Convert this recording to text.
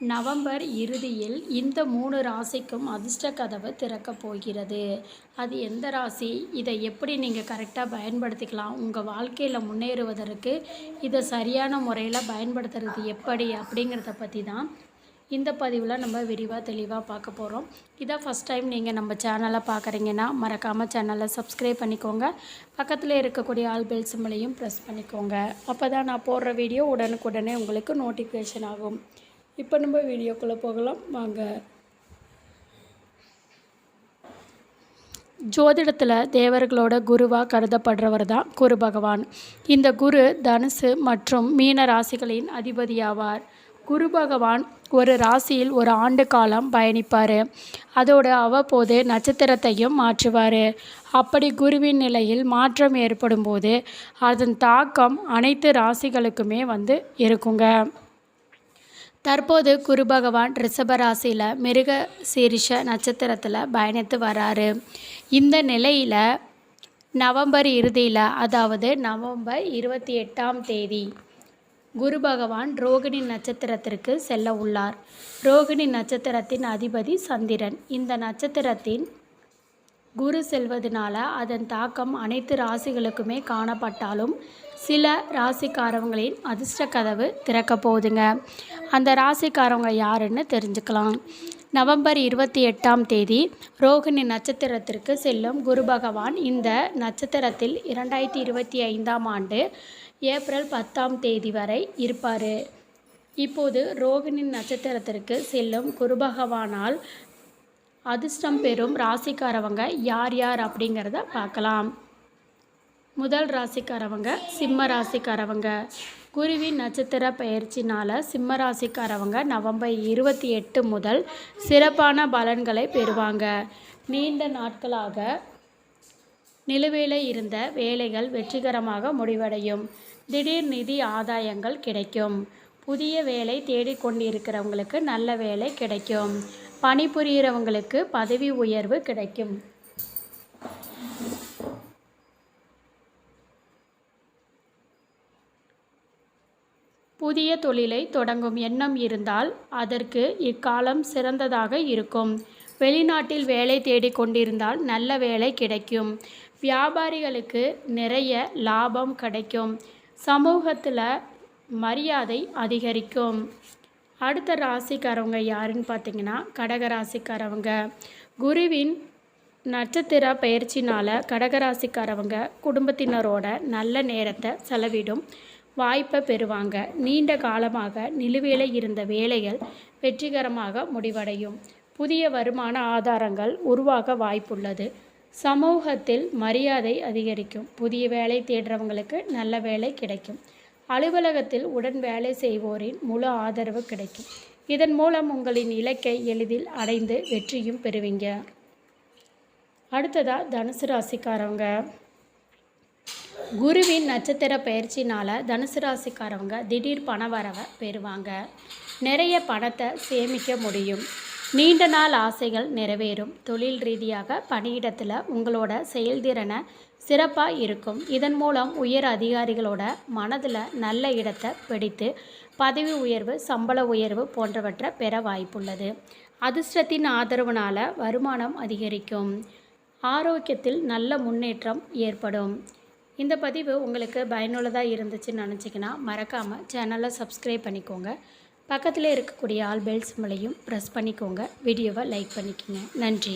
November இறுதியில் இந்த மூணு ராசிக்கும் அதிர்ஷ்ட கதவு திறக்கப் போகிறது. அது எந்த ராசி? இதை எப்படி நீங்கள் கரெக்டாக பயன்படுத்திக்கலாம்? உங்கள் வாழ்க்கையில் முன்னேறுவதற்கு இதை சரியான முறையில் பயன்படுத்துறது எப்படி அப்படிங்கிறத பற்றி தான் இந்த பதிவில் நம்ம விரிவாக தெளிவாக பார்க்க போகிறோம் இதை ஃபஸ்ட் டைம் நீங்கள் நம்ம சேனலை பார்க்குறீங்கன்னா மறக்காமல் சேனலை சப்ஸ்கிரைப் பண்ணிக்கோங்க. பக்கத்தில் இருக்கக்கூடிய ஆல் பெல் சிம்பிளையும் ப்ரெஸ் பண்ணிக்கோங்க. அப்போ தான் நான் போடுற வீடியோ உடனுக்குடனே உங்களுக்கு நோட்டிஃபிகேஷன் ஆகும். இப்போ நம்ம வீடியோக்குள்ளே போகலாம். வாங்க. ஜோதிடத்தில் தேவர்களோட குருவாக கருதப்படுறவர் தான் குரு பகவான். இந்த குரு தனுசு மற்றும் மீன ராசிகளின் அதிபதியாவார். குரு பகவான் ஒரு ராசியில் ஒரு ஆண்டு காலம் பயணிப்பார். அதோடு அவ்வப்போது நட்சத்திரத்தையும் மாற்றுவார். அப்படி குருவின் நிலையில் மாற்றம் ஏற்படும் போது அதன் தாக்கம் அனைத்து ராசிகளுக்குமே வந்து இருக்குங்க. தற்போது குரு பகவான் ரிஷபராசியில் மிருக சீரிஷ நட்சத்திரத்தில் பயணித்து வராரு. இந்த நிலையில் நவம்பர் இறுதியில் அதாவது நவம்பர் இருபத்தி எட்டாம் தேதி குரு பகவான் ரோகிணி நட்சத்திரத்திற்கு செல்ல உள்ளார். ரோகிணி நட்சத்திரத்தின் அதிபதி சந்திரன். இந்த நட்சத்திரத்தின் குரு செல்வதனால அதன் தாக்கம் அனைத்து ராசிகளுக்குமே காணப்பட்டாலும் சில ராசிக்காரவங்களின் அதிர்ஷ்ட கதவு திறக்க போகுதுங்க. அந்த ராசிக்காரவங்க யாருன்னு தெரிஞ்சுக்கலாம். நவம்பர் இருபத்தி எட்டாம் தேதி ரோகிணி நட்சத்திரத்திற்கு செல்லும் குரு பகவான் இந்த நட்சத்திரத்தில் இரண்டாயிரத்தி இருபத்தி ஐந்தாம் ஆண்டு ஏப்ரல் பத்தாம் தேதி வரை இருப்பார். இப்போது ரோகிணி நட்சத்திரத்திற்கு செல்லும் குரு பகவானால் அதிர்ஷ்டம் பெறும் ராசிக்காரவங்க யார் யார் அப்படிங்கிறத பார்க்கலாம். முதல் ராசிக்காரவங்க சிம்ம ராசிக்காரவங்க. குருவின் நட்சத்திர பயிற்சினால் சிம்ம ராசிக்காரவங்க நவம்பர் இருபத்தி எட்டு முதல் சிறப்பான பலன்களை பெறுவாங்க. நீண்ட நாட்களாக நிலுவையில் இருந்த வேலைகள் வெற்றிகரமாக முடிவடையும். திடீர் நிதி ஆதாயங்கள் கிடைக்கும். புதிய வேலை தேடிக்கொண்டிருக்கிறவங்களுக்கு நல்ல வேலை கிடைக்கும். பணிபுரிகிறவங்களுக்கு பதவி உயர்வு கிடைக்கும். புதிய தொழிலை தொடங்கும் எண்ணம் இருந்தால் அதற்கு இக்காலம் சிறந்ததாக இருக்கும். வெளிநாட்டில் வேலை தேடிக் கொண்டிருந்தால் நல்ல வேலை கிடைக்கும். வியாபாரிகளுக்கு நிறைய லாபம் கிடைக்கும். சமூகத்தில் மரியாதை அதிகரிக்கும். அடுத்த ராசிக்காரவங்க யாருன்னு பார்த்தீங்கன்னா கடக ராசிக்காரவங்க. குருவின் நட்சத்திர பயிற்சினால் கடகராசிக்காரவங்க குடும்பத்தினரோட நல்ல நேரத்தை செலவிடும் வாய்ப்பை பெறுவாங்க. நீண்ட காலமாக நிலுவையில் இருந்த வேலைகள் வெற்றிகரமாக முடிவடையும். புதிய வருமான ஆதாரங்கள் உருவாக வாய்ப்புள்ளது. சமூகத்தில் மரியாதை அதிகரிக்கும். புதிய வேலை தேடுறவங்களுக்கு நல்ல வேலை கிடைக்கும். அலுவலகத்தில் உடன் வேலை செய்வோரின் முழு ஆதரவு கிடைக்கும். இதன் மூலம் உங்களின் இலக்கை எளிதில் அடைந்து வெற்றியும் பெறுவீங்க. அடுத்ததாக தனுசு ராசிக்காரவங்க. குருவின் நட்சத்திர பயிற்சினால் தனுசு ராசிக்காரவங்க திடீர் பண வரவை பெறுவாங்க. நிறைய பணத்தை சேமிக்க முடியும். நீண்ட நாள் ஆசைகள் நிறைவேறும். தொழில் ரீதியாக பணியிடத்தில் உங்களோட செயல்திறனை சிறப்பாக இருக்கும். இதன் மூலம் உயர் அதிகாரிகளோட மனதில் நல்ல இடத்தை பிடித்து பதவி உயர்வு சம்பள உயர்வு போன்றவற்றை பெற வாய்ப்புள்ளது. அதிர்ஷ்டத்தின் ஆதரவுனால் வருமானம் அதிகரிக்கும். ஆரோக்கியத்தில் நல்ல முன்னேற்றம் ஏற்படும். இந்த பதிவு உங்களுக்கு பயனுள்ளதாக இருந்துச்சுன்னு நினச்சிங்கன்னா மறக்காமல் சேனலை சப்ஸ்கிரைப் பண்ணிக்கோங்க. பக்கத்தில் இருக்கக்கூடிய ஆல் பெல்ஸ் மலையும் ப்ரெஸ் பண்ணிக்கோங்க. வீடியோவை லைக் பண்ணிக்கோங்க. நன்றி.